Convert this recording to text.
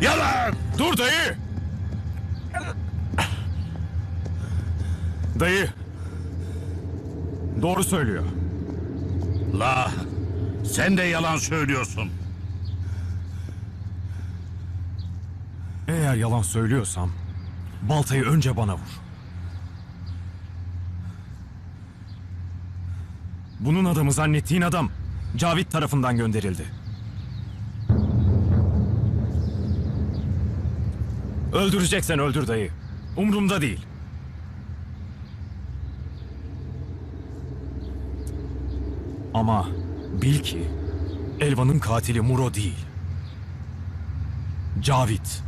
Yalan! Dur dayı! Dayı. Doğru söylüyor. La, sen de yalan söylüyorsun. Eğer yalan söylüyorsam baltayı önce bana vur. Bunun adamı zannettiğin adam Cavit tarafından gönderildi. Öldüreceksen öldür dayı. Umrumda değil. Ama bil ki Elvan'ın katili Muro değil. Cavit.